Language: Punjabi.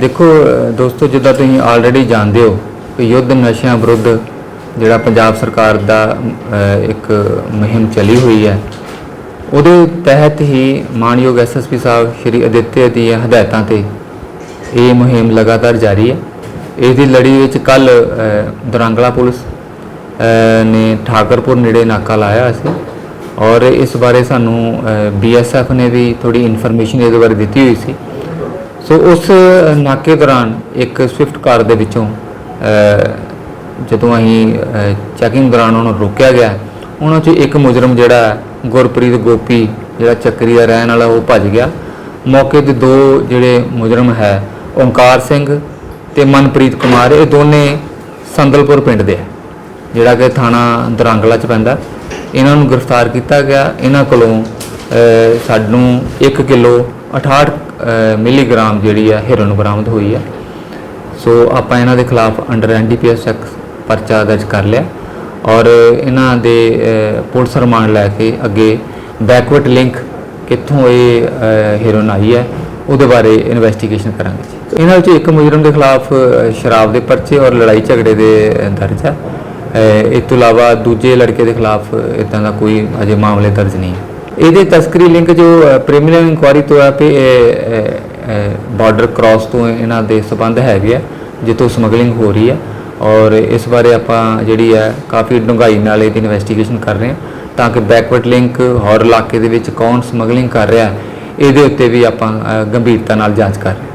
ਦੇਖੋ ਦੋਸਤੋ, ਜਿੱਦਾਂ ਤੁਸੀਂ ਆਲਰੇਡੀ ਜਾਣਦੇ ਹੋ ਕਿ ਯੁੱਧ ਨਸ਼ਿਆਂ ਵਿਰੁੱਧ ਜਿਹੜਾ ਪੰਜਾਬ ਸਰਕਾਰ ਦਾ ਇੱਕ ਮੁਹਿੰਮ ਚੱਲੀ ਹੋਈ ਹੈ, ਉਹਦੇ ਤਹਿਤ ਹੀ ਮਾਨਯੋਗ ਐਸਐਸਪੀ ਸਾਹਿਬ ਸ਼੍ਰੀ ਅਦਿੱਤਿਆ ਦੀਆਂ ਹਦਾਇਤਾਂ ਤੇ ਇਹ ਮੁਹਿੰਮ ਲਗਾਤਾਰ ਜਾਰੀ ਹੈ। ਇਸ ਦੀ ਲੜੀ ਵਿੱਚ ਕੱਲ ਦਰਾਂਗਲਾ ਪੁਲਿਸ ਨੇ ਠਾਕਰਪੁਰ ਨੇੜੇ ਨਾਕਾ ਲਾਇਆ ਸੀ ਔਰ ਇਸ ਬਾਰੇ ਸਾਨੂੰ ਬੀਐਸਐਫ ਨੇ ਵੀ ਥੋੜੀ ਇਨਫੋਰਮੇਸ਼ਨ ਇਹਦੇ ਬਾਰੇ ਦਿੱਤੀ ਹੋਈ ਸੀ। ਸੋ ਉਸ ਨਾਕੇ ਦੌਰਾਨ ਇੱਕ ਸਵਿਫਟ ਕਾਰ ਦੇ ਵਿੱਚੋਂ ਜਦੋਂ ਅਸੀਂ ਚੈਕਿੰਗ ਦੌਰਾਨ ਉਹਨੂੰ ਰੋਕਿਆ ਗਿਆ, ਉਹਨਾਂ 'ਚੋਂ ਇੱਕ ਮੁਜਰਮ ਜਿਹੜਾ ਗੁਰਪ੍ਰੀਤ ਗੋਪੀ, ਜਿਹੜਾ ਚੱਕਰੀ ਦਾ ਰਹਿਣ ਵਾਲਾ, ਉਹ ਭੱਜ ਗਿਆ। ਮੌਕੇ ਤੇ ਦੋ ਜਿਹੜੇ ਮੁਜਰਮ ਹੈ ਓਂਕਾਰ ਸਿੰਘ ਤੇ ਮਨਪ੍ਰੀਤ ਕੁਮਾਰ, ਇਹ ਦੋਨੇ ਸੰਦਲਪੁਰ ਪਿੰਡ ਦੇ ਹੈ, ਜਿਹੜਾ ਕਿ ਥਾਣਾ ਦਰਾਂਗਲਾ ਚ ਪੈਂਦਾ। ਇਹਨਾਂ ਨੂੰ ਗ੍ਰਿਫਤਾਰ ਕੀਤਾ ਗਿਆ। ਇਹਨਾਂ ਕੋਲੋਂ ਸਾਨੂੰ 1 ਕਿਲੋ 68 ਮਿਲੀਗ੍ਰਾਮ ਜਿਹੜੀ ਆ ਹੈਰੋਇਨ ਬਰਾਮਦ ਹੋਈ ਹੈ ਸੋ ਆਪਾਂ ਇਹਨਾਂ ਦੇ ਖਿਲਾਫ ਅੰਡਰ ਐਨਡੀਪੀਐਸ ਐਕਟ ਪਰਚਾ ਦਰਜ ਕਰ ਲਿਆ। ਔਰ ਇਹਨਾਂ ਦੇ ਪੁਲਿਸ ਰਿਮਾਂਡ ਲੈ ਕੇ ਅੱਗੇ ਬੈਕਵਰਡ ਲਿੰਕ ਕਿੱਥੋਂ ਇਹ ਹੈਰੋਇਨ ਆਈ ਹੈ ਉਹਦੇ ਬਾਰੇ ਇਨਵੈਸਟੀਗੇਸ਼ਨ ਕਰਾਂਗੇ। ਇਹਨਾਂ ਵਿੱਚ ਇੱਕ ਮੁਜਰਮ ਦੇ ਖਿਲਾਫ ਸ਼ਰਾਬ ਦੇ ਪਰਚੇ ਔਰ ਲੜਾਈ ਝਗੜੇ ਦੇ ਦਰਜ ਹੈ ਅ, ਇਸ ਤੋਂ ਇਲਾਵਾ ਦੂਜੇ ਲੜਕੇ ਦੇ ਖਿਲਾਫ ਇਦਾਂ ਦਾ ਕੋਈ ਅਜੇ ਮਾਮਲੇ ਦਰਜ ਨਹੀਂ ਹੈ ਇਹਦੇ ਤਸਕਰੀ ਲਿੰਕ ਜੋ ਪ੍ਰੀਮੀਅਮ ਇਨਕੁਆਰੀ ਤੋਂ ਹੈ ਕਿ, ਇਹ ਬਾਰਡਰ ਕ੍ਰਾਸ ਤੋਂ ਇਹਨਾਂ ਦੇ ਸਬੰਧ ਹੈਗੇ ਆ, ਜਿੱਥੋਂ ਸਮਗਲਿੰਗ ਹੋ ਰਹੀ ਹੈ ਔਰ ਇਸ ਬਾਰੇ ਆਪਾਂ ਜਿਹੜੀ ਹੈ ਕਾਫੀ ਡੂੰਘਾਈ ਨਾਲ ਇਹਦੀ ਇਨਵੈਸਟੀਗੇਸ਼ਨ ਕਰ ਰਹੇ ਹਾਂ ਤਾਂ ਕਿ ਬੈਕਵਰਡ ਲਿੰਕ ਹੋਰ ਇਲਾਕੇ ਦੇ ਵਿੱਚ ਕੌਣ ਸਮਗਲਿੰਗ ਕਰ ਰਿਹਾ, ਇਹਦੇ ਉੱਤੇ ਵੀ ਆਪਾਂ ਗੰਭੀਰਤਾ ਨਾਲ ਜਾਂਚ ਕਰ ਰਹੇ